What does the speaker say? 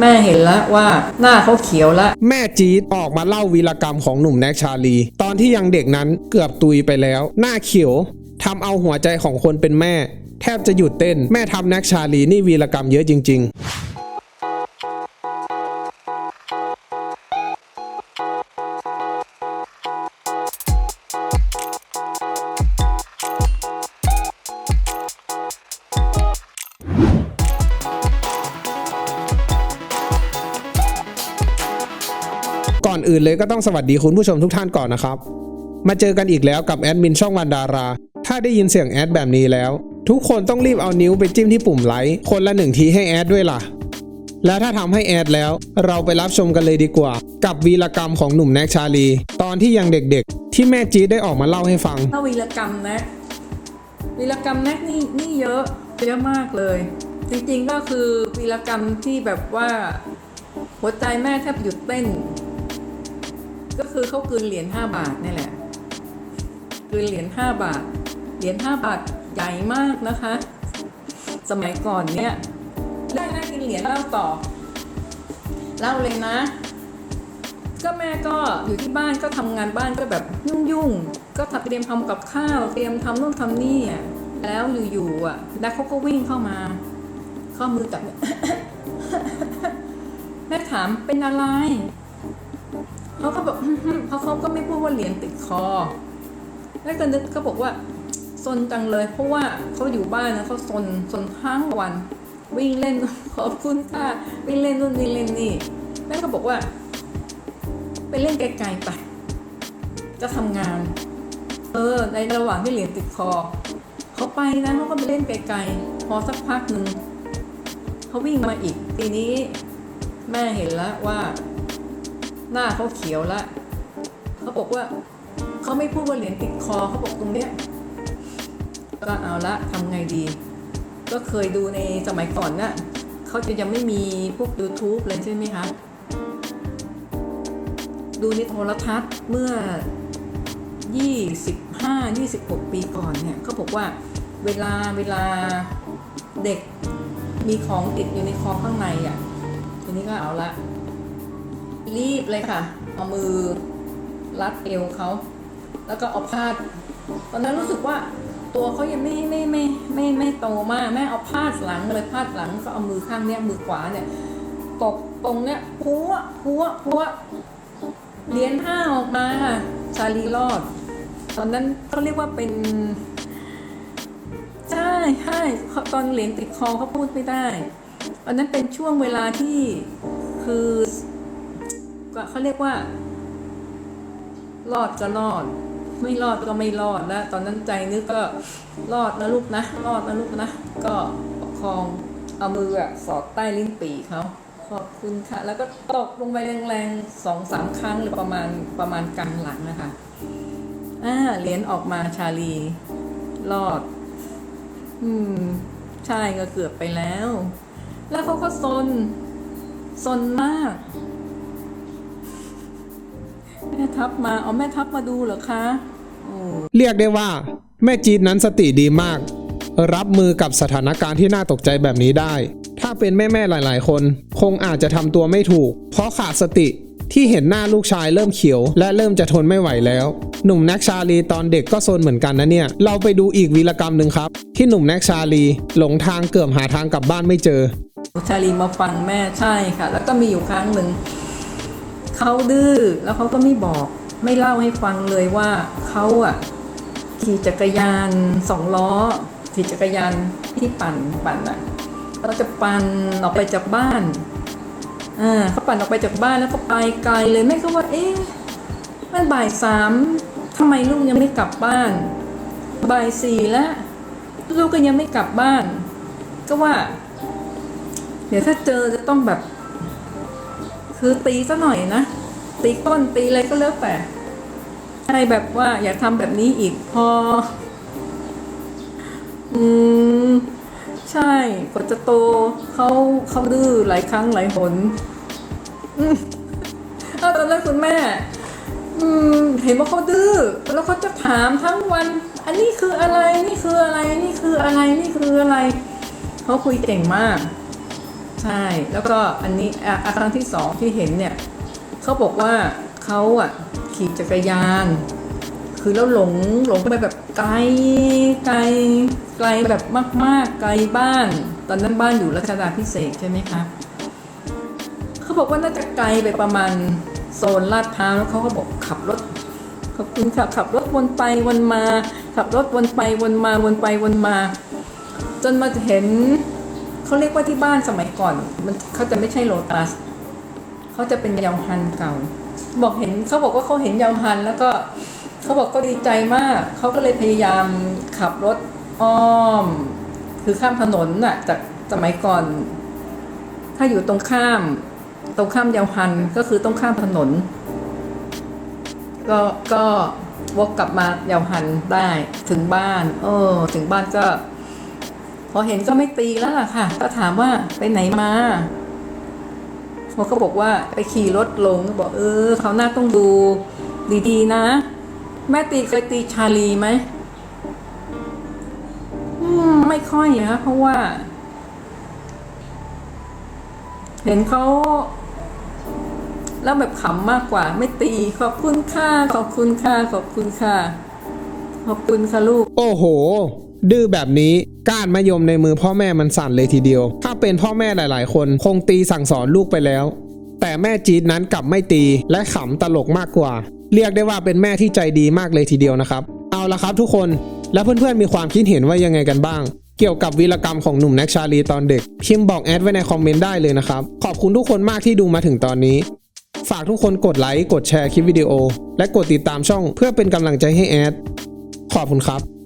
แม่เห็นแล้วว่าหน้าเขาเขียวละแม่จี๊ดออกมาเล่าวีรกรรมของหนุ่มแน็กชาลี ตอนที่ยังเด็กนั้นเกือบตุยไปแล้ว หน้าเขียวทำเอาหัวใจของคนเป็นแม่ แทบจะหยุดเต้น แม่ทำแน็กชาลีนี่วีรกรรมเยอะจริง ๆ อื่นเลยก็ต้องสวัสดีคุณผู้ชมทุกท่านก่อนนะครับ มาเจอกันอีกแล้วกับแอดมินช่องวันดารา ถ้าได้ยินเสียงแอดแบบนี้แล้ว ทุกคนต้องรีบเอานิ้วไปจิ้มที่ปุ่มไลค์คนละหนึ่งทีให้แอดด้วยล่ะ แล้วถ้าทำให้แอดแล้ว เราไปรับชมกันเลยดีกว่า กับวีรกรรมของหนุ่มแน็กชาลี ตอนที่ยังเด็กๆ ที่แม่จี๊ดได้ออกมาเล่าให้ฟัง ถ้าวีรกรรมแน็กวีรกรรมแน็กนี่นี่เยอะเยอะมากเลย จริงๆก็คือวีรกรรมที่แบบว่าหัวใจแม่แทบหยุดเต้น ก็คือเขาคืนเหรียญห้าบาทนี่แหละคืนเหรียญห้าบาท เหรียญห้าบาทใหญ่มากนะคะ สมัยก่อนเนี่ยได้นะกินเหรียญเล่าต่อเล่าเลยนะ ก็แม่ก็อยู่ที่บ้านก็ทำงานบ้านก็แบบยุ่งๆก็ทำเตรียมทำกับข้าวเตรียมทำนู่นทำนี่อะแล้วอยู่ๆอะแล้วเขาก็วิ่งเข้ามา ข้ามือจับแม่ถามเป็นอะไร เขาก็บอกเพราะเขาก็ไม่พูดว่าเหรียญติดคอ แล้วก็นึกเขาบอกว่าซนจังเลย เพราะว่าเขาอยู่บ้านนะเขาซนซนทั้งวัน วิ่งเล่นขอบคุณค่ะวิ่งเล่นนู่นวิ่งเล่นนี่แม่ก็บอกว่า ไปเล่นไกลๆไปจะทำงาน เออ ในระหว่างที่เหรียญติดคอเขาไปนะเขาก็ไปเล่นไกลๆพอสักพักหนึ่งเขาวิ่งมาอีก ทีนี้แม่เห็นแล้วว่า น้าเขาเขียวล้วเขาบอกว่าเขาไม่พูดว่าเหรียญติดคอเขาบอกตรงเนี้ยก็เอาละทำไงดี ก็เคยดูในสมัยก่อนน่ะเขาจะยังไม่มีพวก YouTube เลยใช่ไหมคะ ดูในโทรทัศน์เมื่อ 25 26 ปีก่อนเนี่ยเขาบอกว่าเวลาเวลาเด็กมีของติดอยู่ในคอข้างในอะทีนี้ก็เอาละ รีบเลยค่ะ เอามือรัดเอวเขา แล้วก็เอาพาตอนนั้นรู้สึกว่าตัวเขายังไม่ไม่ไม่ไม่ไม่โตมาก แม่เอาพาดหลังเลยพาดหลังก็เอามือข้างเนี้ยมือขวาเนี่ยตบตรงเนี้ยพัวพัวพัวเหรียญห้าออกมาค่ะชาลีรอด ตอนนั้นเขาเรียกว่าเป็นใช่ใช่ตอนเหรียญติดคอเขาพูดไม่ได้ อันนั้นเป็นช่วงเวลาที่คือ ก็เขาเรียกว่า รอดก็รอด ไม่รอดก็ไม่รอดแล้วตอนนั้นใจนึกก็รอดนะลูกนะ รอดนะลูกนะ ก็ประคองเอามืออะสอดใต้ลิ้นปี่เขาขอบคุณค่ะ แล้วก็ตกลงไปแรงๆสองสามครั้งหรือประมาณประมาณกลางหลังนะคะอ่าเหรียญออกมาชาลี รอด อืม ใช่ก็เกือบไปแล้ว แล้วเขาก็ซนซนมาก ม่ทับมาเอาแม่ทับมาดูเหรอคะโอ้เรียกได้ว่า แม่จี๊ดนั้นสติดีมาก รับมือกับสถานการณ์ที่น่าตกใจแบบนี้ได้ ถ้าเป็นแม่ๆหลาย ๆ คน คงอาจจะทำตัวไม่ถูก เพราะขาดสติที่เห็นหน้าลูกชายเริ่มเขียว และเริ่มจะทนไม่ไหวแล้ว หนุ่มแน็กชาลีตอนเด็กก็โซนเหมือนกันนะเนี่ย เราไปดูอีกวีรกรรมหนึ่งครับ ที่หนุ่มแน็กชาลี หลงทางเกือบหาทางกลับบ้านไม่เจอชาลีมาฟังแม่ใช่ค่ะ แล้วก็มีอยู่ครั้งหนึ่ง เขาดื้อแล้วเขาก็ไม่บอก ไม่เล่าให้ฟังเลยว่าเขาอะขี่จักรยานสองล้อขี่จักรยานที่ปั่นปั่นอะเราจะปั่นออกไปจากบ้านอ่าเขาปั่นออกไปจากบ้านแล้วก็ไปไกลเลยแม่ก็ว่าเอ๊ะมันบ่ายสามทำไมลูกยังไม่กลับบ้าน บ่ายสี่แล้วลูกก็ยังไม่กลับบ้าน ก็ว่า เดี๋ยวถ้าเจอจะต้องแบบ คือตีซะหน่อยนะ ตีก้นตีอะไรก็แล้วแต่ให้แบบว่าอย่าทำแบบนี้อีกพอ อืม ใช่กว่าจะโตเขาเขาดื้อหลายครั้งหลายหนอืมเอาตอนแรกคุณแม่ อืม เห็นว่าเขาดื้อแล้วเขาจะถามทั้งวัน อันนี้คืออะไรนี่คืออะไรนี่คืออะไรนี่คืออะไรเขาคุยเก่งมาก ใช่ แล้วก็อันนี้อะอะครั้งที่สองที่เห็นเนี่ย เขาบอกว่าเขาอะขี่จักรยาน คือแล้วหลงหลงไปแบบไกลไกลไกลแบบมาก ๆ ไกลบ้าน ตอนนั้นบ้านอยู่รัชดาพิเศษใช่ไหมคะเขาบอกว่าน่าจะไกลไปประมาณโซนลาดพร้าวแล้วเขาก็บอกขับรถขอบคุณค่ะขับรถวนไปวนมา ขับรถวนไปวนมาวนไปวนมา จนมาเห็นเขาเรียกว่าที่บ้านสมัยก่อน มันเขาจะไม่ใช่โลตัส เขาจะเป็นยาวฮันเก่า บอกเห็นเขาบอกว่าเขาเห็นยาวฮันแล้วก็เขาบอกก็ดีใจมาก เขาก็เลยพยายามขับรถอ้อม คือข้ามถนนน่ะจากสมัยก่อน ถ้าอยู่ตรงข้าม ตรงข้ามยาวฮันก็คือต้องข้ามถนน ก็ก็วกกลับมายาวฮันได้ถึงบ้าน เออ ถึงบ้านก็ พอเห็นก็ไม่ตีแล้วล่ะค่ะ ก็ถามว่าไปไหนมา เขาก็บอกว่าไปขี่รถลงก็บอกเออเขาหน้าต้องดูดีๆนะ แม่ตีเคยตีชาลีไหมอืมไม่ค่อยนะเพราะว่า เห็นเขาแล้วแบบขำมากกว่า ไม่ตี ขอบคุณค่ะ ขอบคุณค่ะ ขอบคุณค่ะ ขอบคุณค่ะลูก โอ้โห ดื้อแบบนี้ก้านมะยมในมือพ่อแม่มันสั่นเลยทีเดียว ถ้าเป็นพ่อแม่หลาย ๆ คนคงตีสั่งสอนลูกไปแล้ว แต่แม่จีดนั้นกลับไม่ตีและขำตลกมากกว่า เรียกได้ว่าเป็นแม่ที่ใจดีมากเลยทีเดียวนะครับ เอาละครับทุกคนแล้วเพื่อนๆมีความคิดเห็นว่ายังไงกันบ้าง เกี่ยวกับวีรกรรมของหนุ่มแน็กชาลีตอนเด็กพิมพ์บอกแอดไว้ในคอมเมนต์ได้เลยนะครับ ขอบคุณทุกคนมากที่ดูมาถึงตอนนี้ ฝากทุกคนกดไลค์กดแชร์คลิปวิดีโอ และกดติดตามช่องเพื่อเป็นกำลังใจให้แอดขอบคุณครับ